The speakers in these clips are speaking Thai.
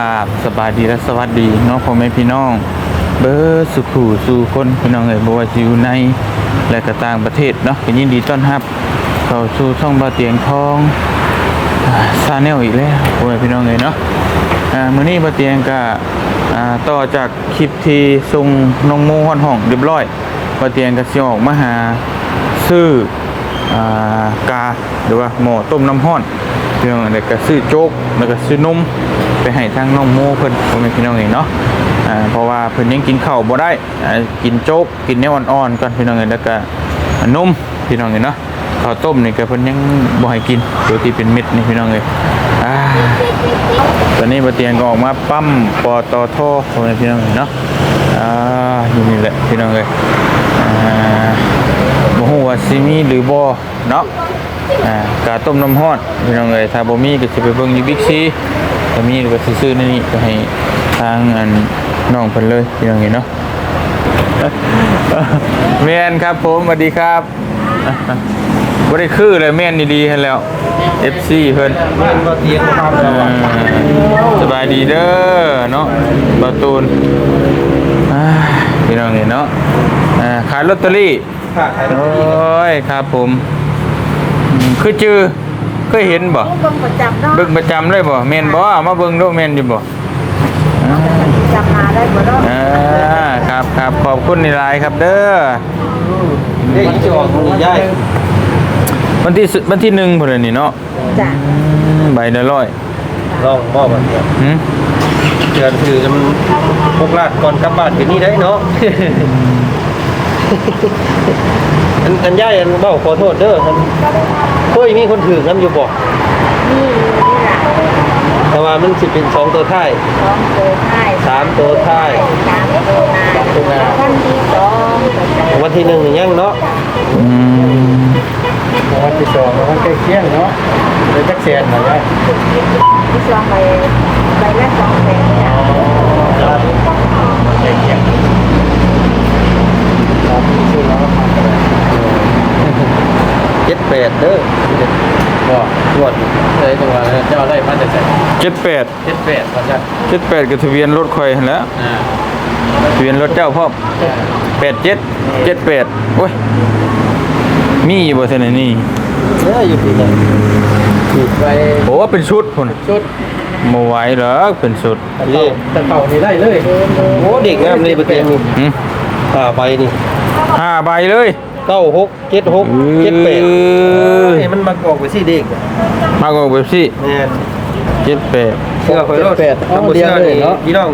าบสบายดีและสวัสดีน้องพ่อแม่พี่น้อง เบอร์สุขูสู่คนพี่น้องเอ๋ยบ่ว่าสิอยู่ในและก็ต่างประเทศเนาะก็ยินดีต้อนรับ เข้าสู่ช่องบาเตียงทองซาแนลอีกแล้วพ่อแม่พี่น้องเอ๋ยเนาะมื้อนี้บาเตียงก็ต่อจากคลิปที่ส่งน้องโมฮอนห้องเรียบร้อยบาเตียงก็สิออกมาหาซื้ออากาหรือว่าหม้อต้มน้ำห้อน พี่น้องแล้วก็ซื้อโจ๊กแล้วก็ซื้อนมไปให้ทางน้องโมเพิ่นพ่อแม่พี่น้องเองเนาะอ่าเพราะว่าเพิ่นยังกินข้าวบ่ได้อ่ากินโจ๊กกินแนวอ่อนๆก่อนพี่น้องเองแล้วก็นมพี่น้องเองเนาะข้าวต้มนี่ก็เพิ่นยังบ่ให้กินตัวที่เป็นเม็ดนี่พี่น้องเอ้ยอ่าตอนนี้บ่เตียงก็ออกมาปั๊มปอตทพ่อแม่พี่น้องเอ้ยเนาะอ่าอยู่นี่แหละพี่น้องเอ้ยอ่าบ่ฮู้ว่าสิมีหรือบ่เนาะ อ่ากาต้มน้ำร้อนพี่น้องเอ้ยถ้าบ่มีก็สิไปเบิ่งอยู่บิ๊กซีถ้ามีก็สิซื้อนนี้ก็ให้ทางอันน้องเพิ่นเลยพี่น้องเอ้ยเนาะแม่นครับผมสวัสดีครับบ่ได้คือเลยแม่นดีๆให้แล้ว FC เพิ่นมันมาเตียงครับเออสบายดีเด้อเนาะบ่ตูนพี่น้องเอ้ยเนาะอ่าขายลอตเตอรี่ค่ะใครโอ้ยครับผม คือจือเคยเห็นบ่เบิ่งประจำเนาะเบิ่งประจำเลยบ่แม่นบ่เอามาเบิ่งดูแม่นอยู่บ่จำมาได้บ่เนาะอ่าครับครับขอบคุณในไลน์ครับเด้อเด็กจะออกนี่ย่ายวันที่สิวันที่หนึ่งพุ่นนะนี่เนาะจ้ะอืมใบละร้อยลองมอบมันเนี่ยหืมเดือนคือจะมันพกลาดก่อนกลับบ้านกันนี่ได้เนาะอันอันย่ายอันเบ้าขอโทษเด้ออัน เคยมีคนถือน้ำอยู่บอกนี่นี่ล่ะแต่ว่ามันสิเป็นสองตัวท้าย สองตัวท้ายสามตัวท้าย สามตัวหน้า วันที่สองวันที่หนึ่งนี่ยังเนาะอืมวันที่สองมันใกล้เคียงเนาะเลยจักแสนหน่อยย่ายที่สองไปไปละสองแสนจ้ะครับใกล้เคียงครับชื่อน้องเจ็ ดแปดเด้อบ่ตรวจเลยตัวเจ้าได้มาแต่ใส่เจ็ดแปดเจ็ดแปดว่าจะเจ็ดแปดกับทะเบียนรถข่อยหั่นแหล้วอ่าทะเบียนรถเจ้าพ่อมแปดเจ็ดเจ็ดแปดโอ้ยมีอยู่บ่เท่านั้นนี่เนี่ยอยู่ที่ไหนถูกไปโอ้เป็นชุดพุ่นชุดบ่ไหวหรอกเป็นชุดนี่ตะเข่านี่ได้เลยโอ้เด็กงามเลยประเทศนี้หืมอ่าไปนี่ห้าใบเลย เก้าหกเจ็ดหกเจ็ดแปดเอ้ยให้มันมากอกไปสิเด็กมากกว่าเบบซี่เนี่ยเจ็ดแปดเชื่อคอยรถเอาเดียวเลยเนาะพี่น้อง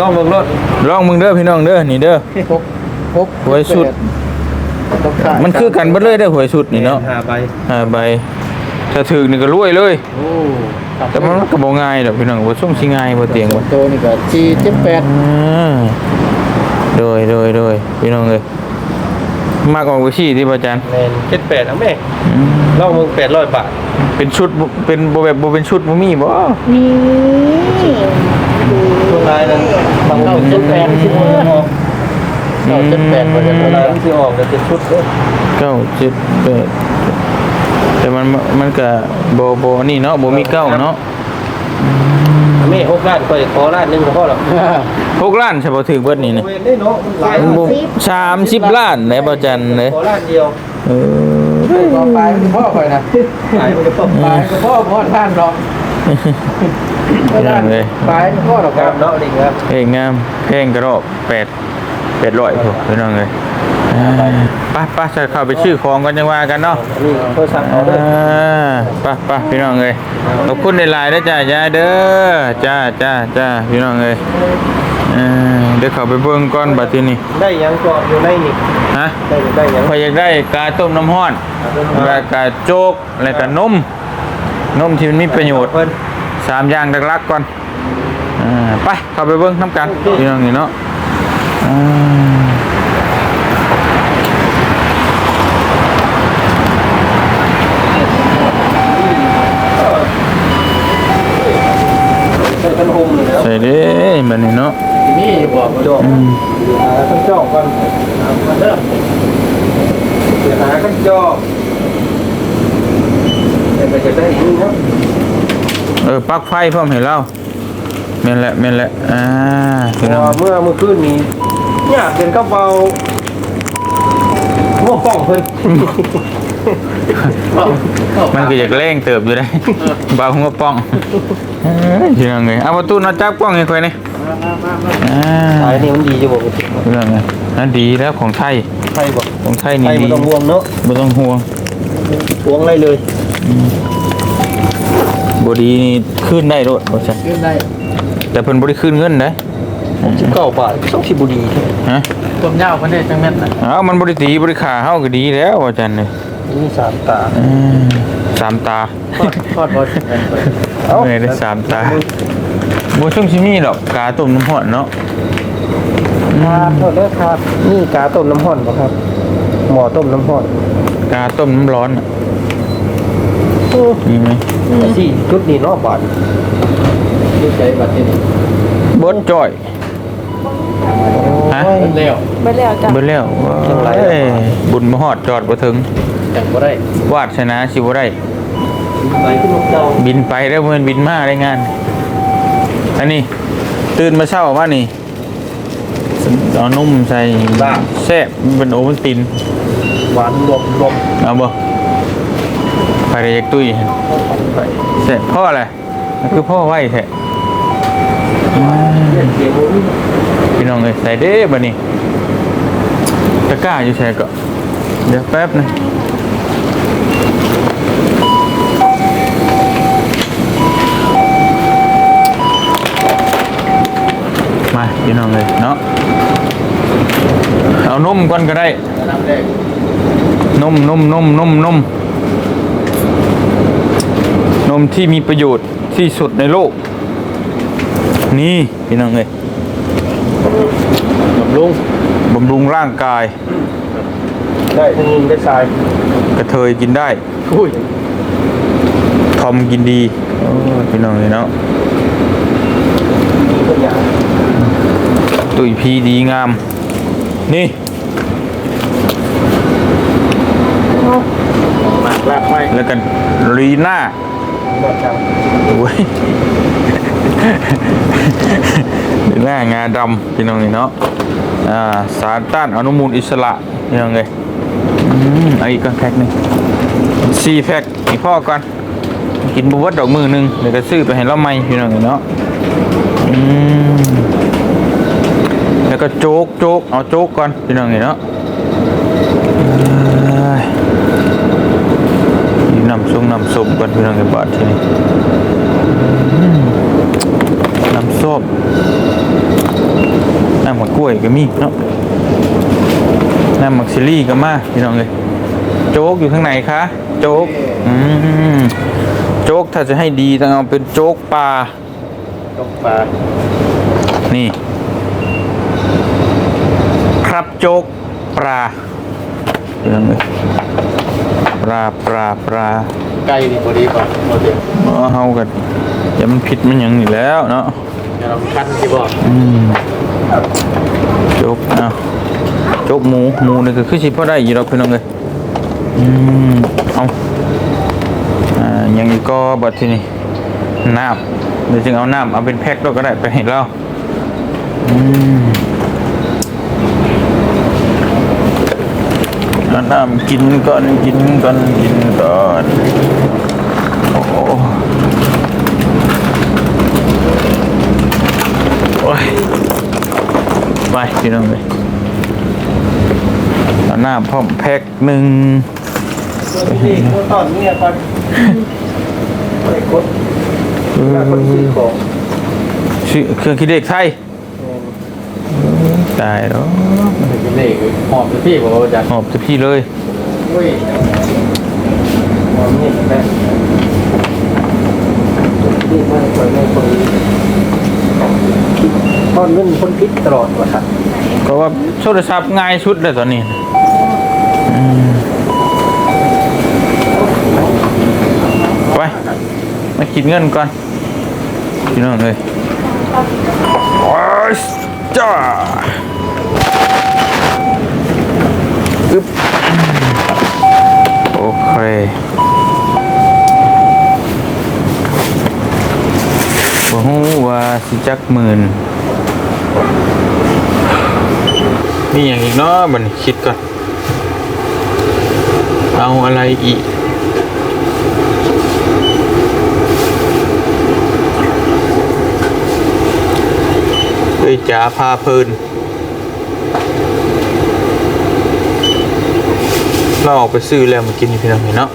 ลองเบิ่งรถลองมึงเด้อพี่น้องเด้อนี่เด้อหกหกหวยสุด มันคือกันเบิดเลยได้อหวยสุดนี่เนาะหาไปห้าใบถ้าถึกนี่ก็รวยเลยโอ้แต่มันก็บ่ง่ายดอกพี่น้องบ่ส่งสิง่ายบ่เตียงบ่โตนี่ก็สี่เจ็ดแปดอ่าโดยโดยโดยพี่น้องเอ้ย มากกว่าเบซี่ที่บ่อาจารย์ แมนเจ็ดแปดเอาแม่อืมลองมึงแปดร้อยบาทเป็นชุดบ่เป็นบ่แบบบ่เป็นชุดบ่มีบ่นี่ดูตัวลายนั้นบางเจ็ดแปดที่มันออกเก้าเจ็ดแปดมันจะตัวลายที่ออกจะเป็นชุดเด้อเก้าเจ็ดแปดแต่มันมันก็บ่บ่นี่เนาะบ่มีเก้าเนาะ แม่หกล้านก็ขอล้านหนึงก็พอหรอกหกล้านใช่บ่ถึงเบิดนี่นะเว้นได้เนาะมันหลายมันบ่สามสิบล้านไหนบ่อาจันเลยขอล้านเดียวเออต่อไปคุณพ่อคอยนะขายมันจะต้องไปคุณพ่อพ่อท่านหรอกพี่น้องเอ้ยไปคุณพ่อหรอกคครัรับบเนาะนี่ครับเพลงงามเพลงกระรอกแปดแปดร้อยพวกพี่น้องเลยอ่าไปไปจะเข้าไปชื่อของกันยังว่ากันเนาะนี่โทรศัพท์เอาเด้ออ่าไปไปพี่น้องเลยขอบคุณในไลน์ด้วยจ้ายายเด้อจ้าจ้าจ้าพี่น้องเลยเออเดี๋ยวเข้าไปเบิ่งก่อนบัดทีนี้ได้ยังก็อยู่ในนี่ฮะได้ได้ยังพอยอยากได้กาต้มน้ำห้อนแล้วกาโจ๊กแล้วก็นมนมที่มันมีประโยชน์เพิ่นสามอย่างหลักๆก่อนอ่าไปเข้าไปเบิ่งน้ำกันพี่น้องนี่เนาะอ่า ใส่กันหมเลยแล้ว ใส่เด้บัดนี้เนาะนี่บอกจบหากันจอกก่อนมาเด้อเดี๋ยวหากันจอกเดี๋ยวไปจะได้ยินครับเออปลั๊กไฟพร้อมให้เราแม่นแหละแม่นแหละอ่าเพพี่น้ราะองว่าเมื่อเมื่อคืนนี้เนี่ยเป็นกระเป๋าหัวกล้องเพิ่นมันก็อยากเร่งเติบอยู่ได้บางหัวป้อง เอ้ยพี่น้องเอ้ยเอาประตูนอจับป้องให้ค่อยนี่อ่าสายนี้มันดีจะบอกพี่น้องเอ้ยนั่นดีแล้วของไทยไทยบอกของไทยไทนี่ยดีมันต้องห่วงเนาะบ่ต้องห่วงห่วงอะไรเลยบ่ดีนี่ขึ้นได้โลดบ่ใช่ขึ้นได้ แต่เพิ่นบ่ได้ขึ้นเงินได้สิบเก้าบาทต้องสิบุดีแท้ฮะต้มยาวคนได้จังแม่นน่ะเอ้ามันบ่ได้ตีบ่ได้ขาเฮาก็ดีแล้วว่าจันนี่นี่สามตาอืมสามตาทอดทอดบ่กันไปเอาเอ้ยได้สามตาบ่ช่วงสิมีดอกกาต้มน้ำร้อนเนาะครับโทษด้วยครับนี่กาต้มน้ำห้อนป่ะครับ หมอต้มน้ำห้อนกาต้มน้ำร้อนน่ะมีไหมสี่ชุดนี้เนอกบาทดูใจบัดนี้บดจ่อย ฮะเพิ่นแล้วไม่แล้วจ้ะเบิ่แล้วเอ้ยบุญมาฮอดจอดบ่ถึงแต่งบ่ได้วาสนาสิบ่ได้ไปขึ้นนกเจ้าบินไปแล้วเพิ่นบินมาได้งาน อันนี้ ตื่นมาเช้ามานี่เอานุ่มใส่แซ่บมันเป็นโอวัลตินหวานรวมรวมเอาบ่ไปเรียกตุ้ยไปแซ่บพ่ออะไรมันคือพ่อไหวแท้เสียงมัน พี่น้องเอ้ยใส่เด้บัดนี้ตะกร้าอยู่ใส่ก็เดี๋ยวแป๊บนึงมาพี่น้องเลยเนาะเอานมก่อนก็ได้น้ำแรกนมนมนมนมนมนมที่มีประโยชน์ที่สุดในโลก นี่พี่น้องเลยบำรุงบำรุงร่างกาย ได้ทั้งยิงได้ทรายกระเทยกินได้อุ้ยทอมกินดีโอ้ยพี่น้องเลยเนาะมีตัวอย่างตุยพีดีงาม นี่มากลากไปแล้วกันรีน่านอกจากโอ้ย รีน่างาดำพี่น้องเลยเนาะอ่าสารต้านอนุมูลอิสระพี่น้องเลยอืมเอาอีกก่อนแพ็คหนึ่งสี่แพ็คอีกพ่อก่อนกินบวชดอกมือหนึ่งเดี๋ยวก็ซื้อไปให้เราใหม่พี่น้องเนาะอืมแล้วก็โจ๊กโจ๊กเอาโจ๊กก่อนพี่น้องเนาะเอ้ยนี่น้ำส้มน้ำส้ม ก่อนพี่น้องในบาทที่นี่อืมน้ำส้มน้ำมะกล้วยก็มีเนาะน้ำมักซิลี่ก็มาพี่น้องเลยโจ๊กอยู่ข้างในคะโจ๊กอืมโจ๊กถ้าจะให้ดีต้องเอาเป็นโจ๊กปลาตกปลานี่ ครับโจ๊กปลาเรื่องเลยปลาปลาปลา ไก่นี่บ่ดีกว่าบ่เดียวเอาเฮากันอย่ามันผิดมันหยังนี่แล้วเนาะเดี๋ยวเราคันสิบ่อืมโจ๊กเอาโจ๊กหมูหมูนี่ก็คือสิพอได้อยู่ดอกพี่น้องเลยอืมเอาอ่ายังอีกก็บัดทีนี้น้ำเดี๋ยวจึงเอาน้ำเอาเป็นแพ็คด้วยก็ได้ไปให้เราอืมเอา น้ำกินก่อนกินก่อนกินก่อนโอ้โอ้ยไปพี่น้องเลยเอาน้ำพร้อมแพ็คหนึ่งตัวที่ตัวตอนเนี่ยก่อนไปกดหน้าคนซื้อของชื่อเครื่องคิดเลขไทย ตายแล้วเป็นเลขหอมสิพี่บ่ว่าจักหอบจะพี่เลยอุ้ยมองนี่แม่ที่มันคนไม่คนตอนเงินคนพิษตลอดว่ะครับก็ว่าโทรศัพท์ง่ายสุดเลยตอนนี้อืมไปมาคิดเงินก่อนพี่น้องเลยโอ้ย จ้าอึ๊บโอเคบ่ฮู้ว่าสิจักหมื่นมีอย่างอีกเนาะบันคิดก่อน เอาอะไรอีก ยจ๋าพาเพลินเราออกไปซื้อแล้วมากินพี่น้องเห็นเนาะ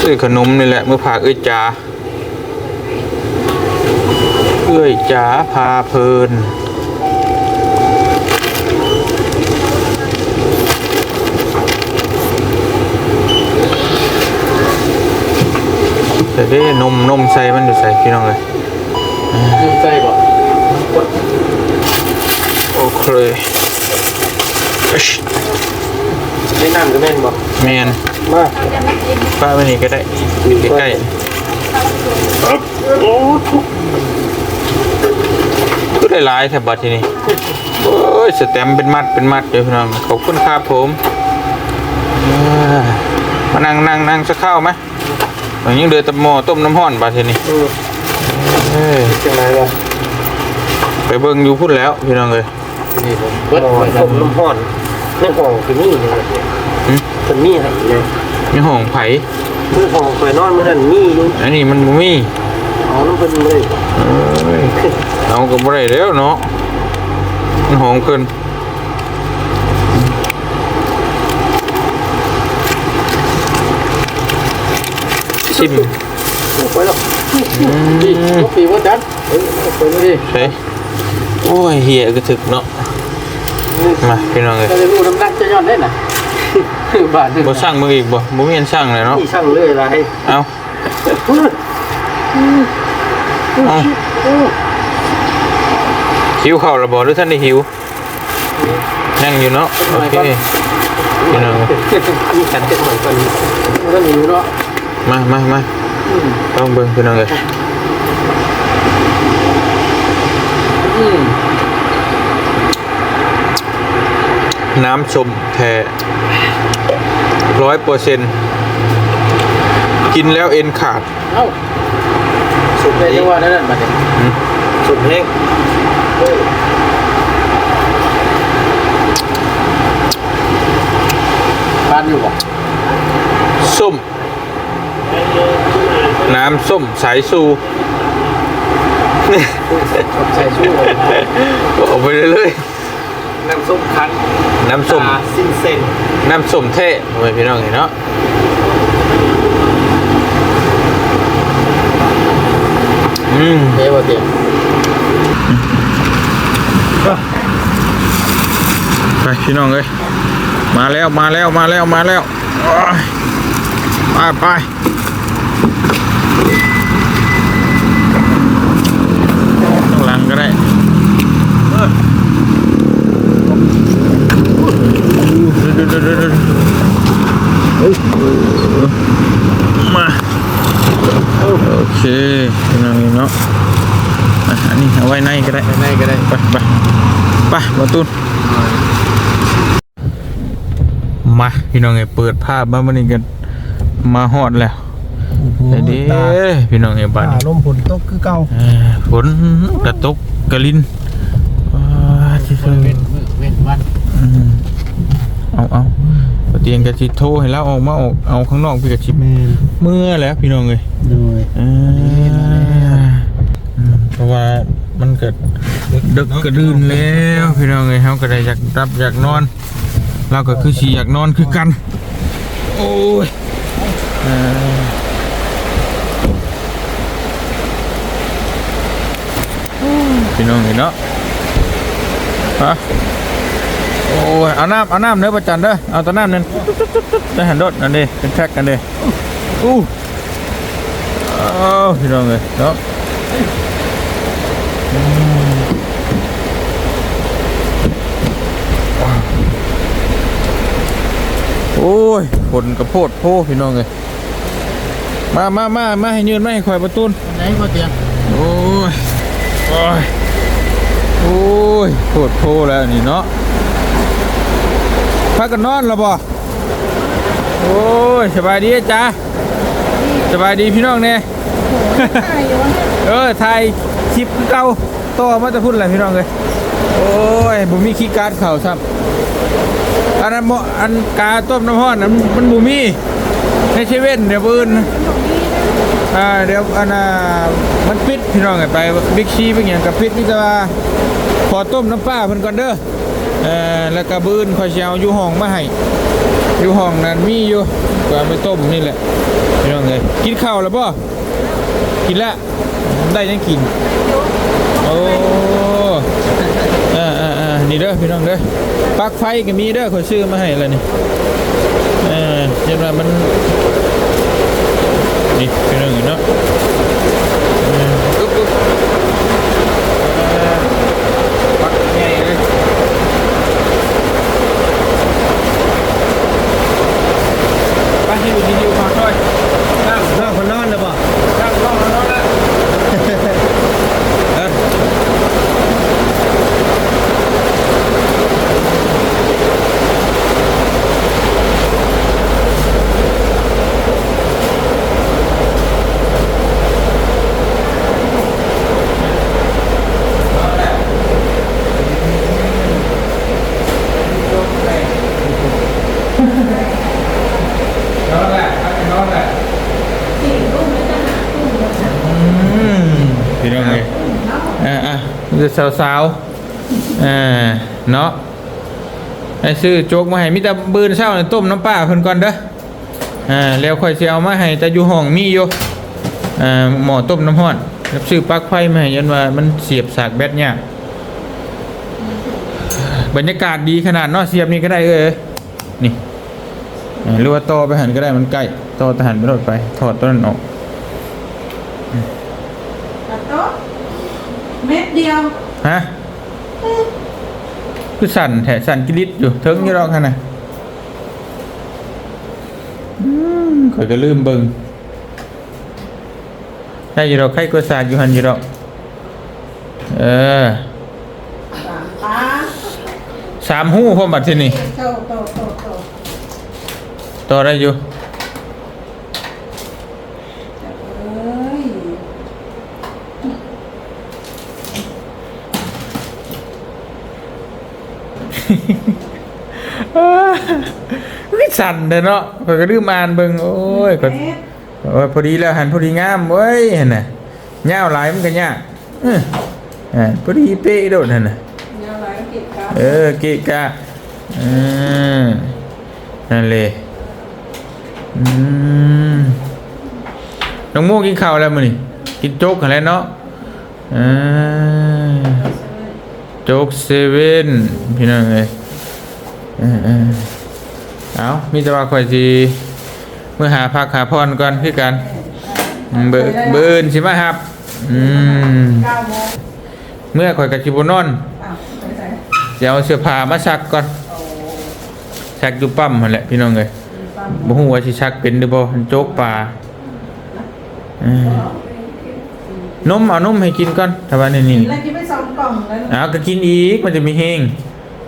ซื้อขนมนี่แหละเมื่อพาเอ้ยจ๋าเอ้ยจ๋าพาเพลินแต่เด้นมนมใส่มันอยู่ใส่พี่น้องเลย คือใจบ่โอเคอิ๊ชได้น้ำก็แม่นบ่แมนมาป้าไปนี่ก็ได้อยู่ใกล้ๆก็ได้หลายแถบบัดทีนี้โอ้ยสแตมป์เป็นมัดเป็นมัดเดี๋ยวพี่น้องขอบคุณครับผมเอ้ยมานั่งนั่งนั่งสักข้าวไหมอย่างนี้เดือดตะหมอต้มน้ำห้อนบัดทีนี้ เออเอ้ยจังไรล่ะไปเบิ่งอยู่พุ่นแล้วพี่น้องเลยนี่ผมเบิเบิดไว้อยนะต้มน้ำห้อนในห้องคือนี่เลยหึเป็นมีให้เลยมีห้องไผ่มือห้องคอยนอนมื้อนั้นมีอยู่อันนี้มันมีเอาน้ำเพิ่นเลยเอาก็บ่ได้แล้วเนาะมันหอมเกินชิมไปแล้ว นี่ก็ปีว่าจัดเอ้ยเอาไปเลยใช่โอ้ยเหียก็ถึกเนาะมาพี่น้องเลยก็เลยรู้น้ำหนักจะย้อนได้น่ะ บาทหนึงบ่สั่งมืออีกบ่บ่มีอันสั่งเลยเนาะนี่ช่างเลยอะไรเอาเอาหิวข้าวแล้วบ่หรือท่านได้หิวนั่งอยู่เนาะโอเคพี่น้องเอ้ยมีขันเจ็ดหน่อยก่อนมันก็หนีอยู่เนาะมามามา ต้องเบิ่งพี่น้องเลยอืมน้ำชมแท้ร้อยเปอร์เซ็นต์กินแล้วเอ็นขาด เอ้าสุดเลยจังหวะนั้นน่ะบัดนี้สุดแห้งปานอยู่บ่ส้ม น้ำส้มสายสูใส่ชู้เลยออกไปเลยเลยน้ำส้มคั้นๆน้ำส้มตาสิ้นเส้นน้ำส้มเท่โอ้ยพี่น้องเห็นเนาะอืมเอ้บ่เตียงไปพี่น้องเอ้ยมาแล้วมาแล้วมาแล้วมาแล้วโอ้ยไปไปข้างหลังก็ได้เออเดี๋ยวเดี๋ยวเดี๋ยวเดี๋ยวเฮ้ย มา โอเคพี่น้องเนาะอะอันนี้เอาไว้ในก็ได้ในก็ได้ไปไปไปมาตุ้นมาพี่น้องไงเปิดภาพมาวันนี้กันมาฮอดแล้วเดี๋ยวดิพี่น้องไงบ้านตาลมฝนตกคือเก่าเอ่อฝนกระตกกระลินว้าที่สุดเว้นมื้อเว้นวันอืมเอาเอา เตียงกระชิโทรให้แล้วออกมาออกเอาข้างนอกพี่กระชิบแม่นเมื่อแล้วพี่น้องเลยโดยเอ่ออืมเพราะว่ามันเกิดดึกกระดืนแล้วพี่น้องเอ้ยเฮาก็ได้อยากรับอยากนอน เราก็คือสิอยากนอนคือกัน โอ้ยเอ่อพี่น้องเห็นเนาะฮะ โอ้ยเอาน้ำเอาน้ำเด้อประจันเด้อเอาแตัวน้ำนั่นได้หันรถนั่นเด้เป็นแพ็คกันเด้อู้เอาพี่น้องเอ้ยเนาะโอ้ยฝนกระโพดโพพี่น้องเลยมามามามาให้ยืนมาให้คอยประตูนไหนบ่เตียงโอ้ย โอ้ย โอ้ยโพดโพแล้วนี่เนาะ พักกันนอนแล้วบ่โอ้ยสบายดีจ้าสบายดีพี่น้องเนี่ยดเออถ่ายคลิปเก่าต่อมาจะพูดอะไรพี่น้องเลยโอ้ยผมมีคีย์การ์ดเข่าซ้ำอันนั้นบ่อันกาต้มน้ำห้อนนั้นมันบูมีในเชเว่นเดี๋ยวปืนอ่าเดี๋ยวอันน่ะมันปิดพี่น้องไงไปบิ๊กซีเป็นอย่างกับปิดนี่จะว่าขอต้มน้ำปลาเพิ่นก่อนเด้อ เออแล้วก็บื้นคอยสิเชาอยู่ห้องมาให้อยู่ห้องนั้นมีอยู่ก็ไปต้มนี่แหละพี่น้องเลยกินข้าวแล้วป่ะกินล้วได้ยังกินโอ้อ่าอ่าอ่านี่เด้อพี่น้องเด้อปลั๊กไฟก็มีเด้อขอยซื้อมาให้แล้วนี่เออเห็นว่ามันนี่พี่น้องเห็นเนาะเอออุ๊บอุ๊บเออปลั๊กใหญ่เลย ที่อยู่ที่อยู่มาช่วยนั่งน้าคนนอนเลยป่ะงรอมานอนแล้วเออ นอนแหละนอนแหละอืมพี่น้องเลยอ่าอะจะ สาวๆอ่าเนาะไอ้ซื้อโจ๊กมาให้มิตรบืนเช้าเนี่ยต้มน้ำปลาเพิ่นก่อนเด้ออ่าแล้วค่อยสิเอามาให้แต่อยู่ห้องมีอยู่อ่าหม้อต้มน้ำร้อนแล้วซื้อปลั๊กไฟมาให้ยันว่ามันเสียบสากแบตยากบรรยากาศดีขนาดเนาะเสียบนี่ก็ได้เอ้ยนี่หรือว่าต่อไปหันก็ได้มันใกล้ต่อทหารไปรถไปถอดต้นออก ตัดโต๊ะเม็ดเดียว ฮะคือสั่นแถสั่นกิลิตอยู่เทิงอยี่รอกขนาดอืมข่อยก็ลืมเบิงได้อยี่รอกใครก็สากอยู่หันอยี่รอกเออสามตาสามหู้พ่อบัดที่นี่โตโตโตโตต่อได้อยู่ เอ้ย คือ สั่นเด้อเนาะข่อยก็ลืมอ่านเบิงโอ้ยก็เม็ดโอ้ยพอดีแล้วหันพอดีงามเว้ยเห็นน่ะยาวหลายมันก็ยากเอออ่าพอดีเป๊ะโดดนั่นน่ะเดี๋ยวอะไรก็เก็บกันเออเกะกะอืมนั่นเลยอืมน้องโม่กินข้าวแล้วมื้อนี่กินโจ๊กกันแล้วเนาะอ่า โจ๊กเซเว่นพี่น้องเอ้ยเออเออเอามีแต่ว่าข่อยสิเมื่อหาพักหาพรก่อนคือกันอืมเบอร์เบอร์อื่นสิมาครับ อืมเก้าโมงเมื่อข่อยกับชิบนอนอ้าวไปใส่เดี๋ยวเอาเสื้อผ้ามาซักก่อนโอ้ซักอยู่ปั๊มหั่นแหละพี่น้องเอ้ยปั๊มบ่ฮู้ว่าสิซักเป็นหรือบ่มันโจกปลาเออ นมเอานมให้กินก่อนถ้าว่าในนี้แล้วกินไปสองกล่องแล้วเอาก็กินอีกมันจะมีแห้ง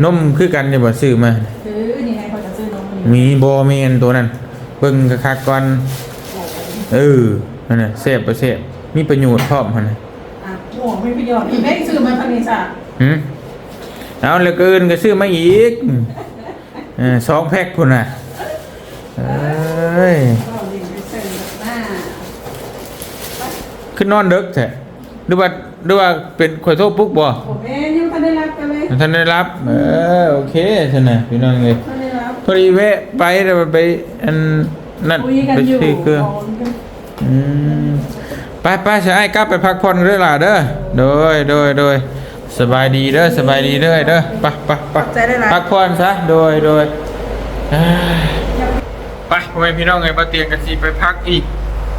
นมคือกันจะบ่ซื้อมาซื้อนี่ไงเขาจะซื้อนมมีบ่แม่นตัวนั้นเบิ่งคักๆก่อนเออนั่นน่ะแซ่บบ่แซ่บมีประโยชน์พร้อมหั่นน่ะอะหมวกไม่ประโยชน์ไม่ซื้อมาพันนี้จ้ะหึเอาแล้วก็อื่นก็ซื้อมาอีกเออสองแพ็คพุ่นน่ะเอ้ย ก็ลิงไปซื้อหน้า ขึ้นนอนดึกแท้หรือว่าหรือว่าเป็นข่อยโทษปุ๊กบ่ผมเองยังไม่ได้รับกันเลยท่านได้รับเออโอเคใช่นะพี่น้องเลยไม่ได้รับพอดีแวะไปแล้วไปอันนั่นคุยกันไปอยู่ซื้อเครื่องอืมไปไปใช่กลับไปพักผ่อนเด้อล่ะเด้อโดยโดยโดยสบายดีเด้อสบายดีเด้อเด้อไปไปไปใจได้ละพักผ่อนซะโดยโดยเอ้ยไปพ่อแม่พี่น้องไงมาเตียงกันสิไปพักอีก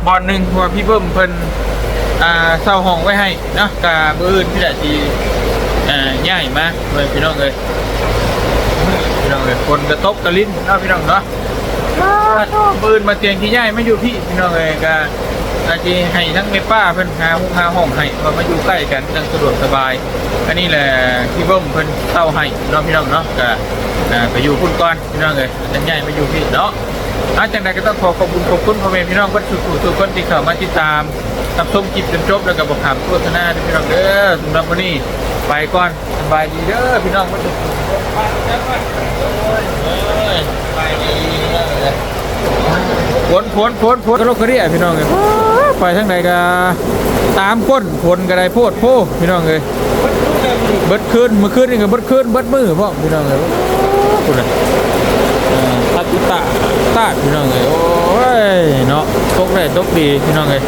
บอลหนึ่งเพราะว่าพี่เบิ้มเพิ่น อ่าเศร้าห้องไว้ให้เนาะกาบื่ออื่นที่ได้ทีอ่าย่ายมาพ่อแม่พี่น้องเลยพี่น้องเลยคนกระทบกระลิ้นเนาะพี่น้องเนาะอ่าปืนมาเตียงที่ย่ายไม่อยู่พี่พี่น้องเลยกาอาจจะให้ทั้งเมป้าเพิ่นหาห้งหาห้องให้เพราะมาอยู่ใกล้กันจังสะดวกสบาย อันนี้แหละพี่เบิ้มเพิ่นเศร้าให้เนาะพี่น้องเนาะกาไปอยู่พุ่นก่อนพี่น้องเลยจังย่ายมาอยู่พี่เนาะอาจากนั้นก็ต้องขอขอบคุณขอบคุณพ่อแม่พี่น้องก็สุขสุขคนที่เข้ามาติดตาม รับชมคลิปจนจบแล้วก็บอกถามโฆษณาด้วยพี่น้องเด้อสำหรับวันนี้ไปก่อนสบายดีเด้อพี่น้องมาถึงไปแล้วก่อนโดีเด้อเลยฝนฝนฝนฝนก็โลกกระเดียพี่น้องเลยไปทางไหนก็ตามก้นฝนก็ได้โพดโพพี่น้องเลยเบิดคืนมื่อคืนนี่ก็เบิดคืนเบิดมือพ่อพี่น้องเลยคุณน่ะตัดตาตาพี่น้องเอ้ยโอ้ยเนาะตกได้ตกดีพี่น้องเอ้ย